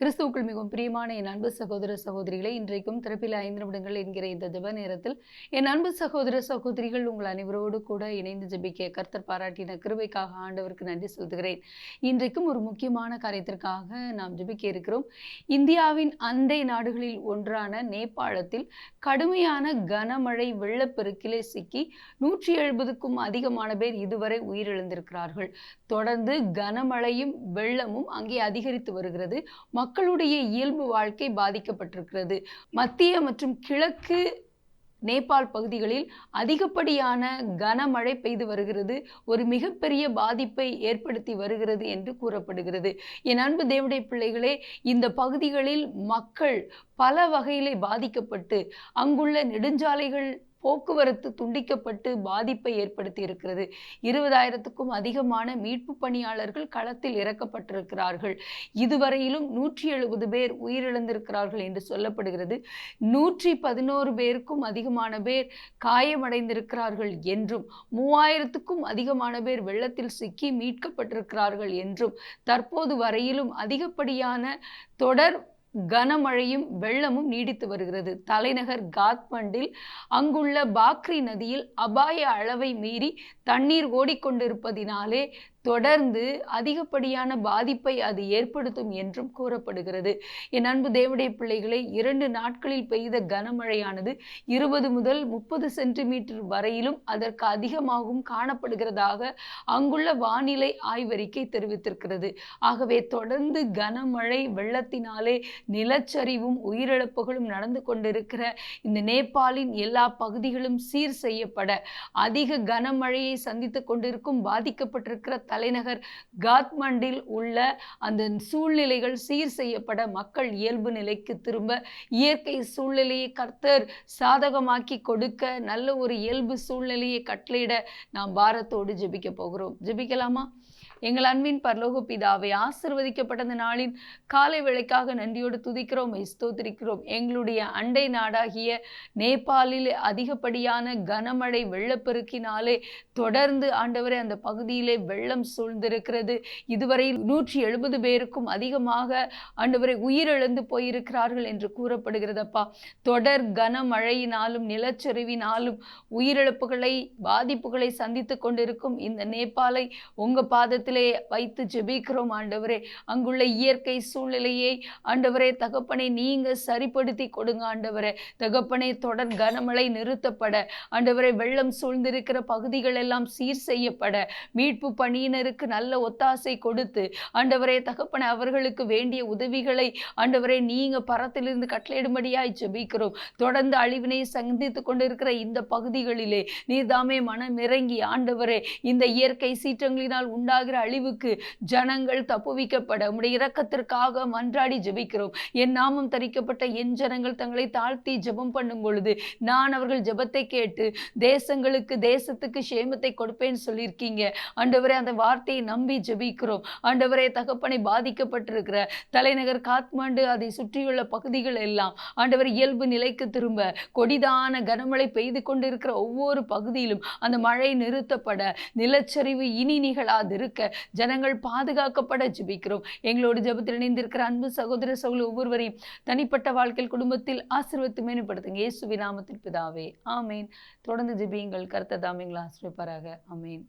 கிறிஸ்துவுக்குள் மிகவும் பிரியமான என் அன்பு சகோதர சகோதரிகளை இன்றைக்கும் திறப்பில் ஐந்து நிமிடங்கள் என்கிற இந்த ஜப நேரத்தில் என் அன்பு சகோதர சகோதரிகள் உங்கள் அனைவரோடு கூட இணைந்து ஜபிக்க கர்த்தர் பாராட்டின கிருபைக்காக ஆண்டவருக்கு நன்றி சொல்கிறேன். இன்றைக்கும் ஒரு முக்கியமான காரியத்திற்காக நாம் ஜபிக்க இருக்கிறோம். இந்தியாவின் அண்டை நாடுகளில் ஒன்றான நேபாளத்தில் கடுமையான கனமழை வெள்ளப்பெருக்கிலே சிக்கி நூற்றி எழுபதுக்கும் அதிகமான பேர் இதுவரை உயிரிழந்திருக்கிறார்கள். தொடர்ந்து கனமழையும் வெள்ளமும் அங்கே அதிகரித்து வருகிறது. மக்களுடைய இயல்பு வாழ்க்கை பாதிக்கப்பட்டிருக்கிறது. மத்திய மற்றும் கிழக்கு நேபாள் பகுதிகளில் அதிகப்படியான கனமழை பெய்து வருகிறது. ஒரு மிகப்பெரிய பாதிப்பை ஏற்படுத்தி வருகிறது என்று கூறப்படுகிறது. என் அன்பு தேவடைய பிள்ளைகளே இந்த பகுதிகளில் மக்கள் பல வகையிலே பாதிக்கப்பட்டு அங்குள்ள நெடுஞ்சாலைகள் போக்குவரத்து துண்டிக்கப்பட்டு பாதிப்பை ஏற்படுத்தி இருக்கிறது. இருபதாயிரத்துக்கும் அதிகமான மீட்பு பணியாளர்கள் களத்தில் இறக்கப்பட்டிருக்கிறார்கள். இதுவரையிலும் நூற்றி எழுபது பேர் உயிரிழந்திருக்கிறார்கள் என்று சொல்லப்படுகிறது. நூற்றி பதினோரு பேருக்கும் அதிகமான பேர் காயமடைந்திருக்கிறார்கள் என்றும் மூவாயிரத்துக்கும் அதிகமான பேர் வெள்ளத்தில் சிக்கி மீட்கப்பட்டிருக்கிறார்கள் என்றும் தற்போது வரையிலும் அதிகப்படியான தொடர் கனமழையும் வெள்ளமும் நீடித்து வருகிறது. தலைநகர் காத்மண்டில் அங்குள்ள பாக்ரி நதியில் அபாய அளவை மீறி தண்ணீர் ஓடிக்கொண்டிருப்பதினாலே தொடர்ந்து அதிகப்படியான பாதிப்பை அது ஏற்படுத்தும் என்றும் கூறப்படுகிறது. என் அன்பு தேவடைய பிள்ளைகளை இரண்டு நாட்களில் பெய்த கனமழையானது இருபது முதல் முப்பது சென்டிமீட்டர் வரையிலும் அதற்கு அதிகமாகவும் காணப்படுகிறதாக அங்குள்ள வானிலை ஆய்வறிக்கை தெரிவித்திருக்கிறது. ஆகவே தொடர்ந்து கனமழை வெள்ளத்தினாலே நிலச்சரிவும் உயிரிழப்புகளும் நடந்து கொண்டிருக்கிற இந்த நேபாளின் எல்லா பகுதிகளும் சீர் செய்யப்பட அதிக கனமழையை சந்தித்து கொண்டிருக்கும் பாதிக்கப்பட்டிருக்கிற தலைநகர் காத்மண்டில் உள்ள அந்த சூழ்நிலைகள் சீர் செய்யப்பட மக்கள் இயல்பு நிலைக்கு திரும்ப இயற்கை சூழ்நிலையை கர்த்தர் சாதகமாக்கி கொடுக்க நல்ல ஒரு இயல்பு சூழ்நிலையை கட்டளையிட நாம் பாரத்தோடு ஜெபிக்க போகிறோம். ஜெபிக்கலாமா? எங்கள் அன்பின் பரலோக பிதாவை ஆசிர்வதிக்கப்பட்ட இந்த நாளின் காலை வேளைக்காக நன்றியோடு துதிக்கிறோம் ஸ்தோத்திரிக்கிறோம். எங்களுடைய அண்டை நாடாகிய நேபாளில் அதிகப்படியான கனமழை வெள்ளப்பெருக்கினாலே தொடர்ந்து ஆண்டவரே அந்த பகுதியிலே வெள்ளம் சூழ்ந்திருக்கிறது. இதுவரை நூற்றி எழுபது பேருக்கும் அதிகமாக ஆண்டவரை உயிரிழந்து போயிருக்கிறார்கள் என்று கூறப்படுகிறதப்பா. தொடர் கனமழையினாலும் நிலச்சரிவினாலும் உயிரிழப்புகளை பாதிப்புகளை சந்தித்து கொண்டிருக்கும் இந்த நேபாளை உங்க பாதத்திலே வைத்து ஜெபிக்கிறோம் ஆண்டவரே. அங்குள்ள இயற்கை சூழ்நிலையை ஆண்டவரே தகப்பனை நீங்க சரிப்படுத்தி கொடுங்க ஆண்டவரே. தகப்பனை தொடர் கனமழை நிறுத்தப்பட. ஆண்டவரை வெள்ளம் சூழ்ந்திருக்கிற பகுதிகள் எல்லாம் சீர் செய்யப்பட. மீட்பு பணியினருக்கு நல்ல ஒத்தாசை கொடுத்து ஆண்டவரே தகப்பன அவர்களுக்கு வேண்டிய உதவிகளை ஆண்டவரே நீங்க பரத்திலிருந்து கட்டளையிடும்படியாய் ஜெபிக்கிறோம். தொடர்ந்து அழிவினை சந்தித்து கொண்டிருக்கிற இந்த பகுதிகளிலே நீர்தாமே மனம் இறங்கி ஆண்டவரே இந்த இயற்கை சீற்றங்களினால் உண்டாகிற அழிவுக்கு ஜனங்கள் தப்புவிக்கப்பட உடைய இரக்கத்திற்காக மன்றாடி ஜெபிக்கிறோம். என் நாமம் தரிக்கப்பட்ட என் ஜனங்கள் தங்களை தாழ்த்தி ஜெபம் பண்ணும் பொழுது நான் அவர்கள் ஜெபத்தை கேட்டு தேசங்களுக்கு தேசத்துக்கு சேமத்தை கொடுப்பேன்னு சொல்லியிருக்கீங்க. ஆண்டவரே அந்த வார்த்தையை நம்பி ஜெபிக்கிறோம். ஆண்டவரே தகப்பனை பாதிக்கப்பட்டிருக்கிற தலைநகர் காத்மாண்டு அதை சுற்றியுள்ள பகுதிகள் எல்லாம் ஆண்டவர் இயல்பு நிலைக்கு திரும்ப கொடிதான கனமழை பெய்து கொண்டிருக்கிற ஒவ்வொரு பகுதியிலும் அந்த மழை நிறுத்தப்பட நிலச்சரிவு இனி நிகழாது இருக்க ஜனங்கள் பாதுகாக்கப்பட ஜெபிக்கிறோம். எங்களோடு ஜெபத்தில் இணைந்திருக்கிற அன்பு சகோதர சகோதரி ஒவ்வொருவரையும் தனிப்பட்ட வாழ்க்கையில் குடும்பத்தில் ஆசிர்வத்து மேம்படுத்துங்க இயேசு நாமத்தில் பிதாவே. ஆமேன். தொடர்ந்து ஜெபியுங்கள். கர்த்தர் தாமிங்களை ஆசிரியப்பாராக ஆமேன்.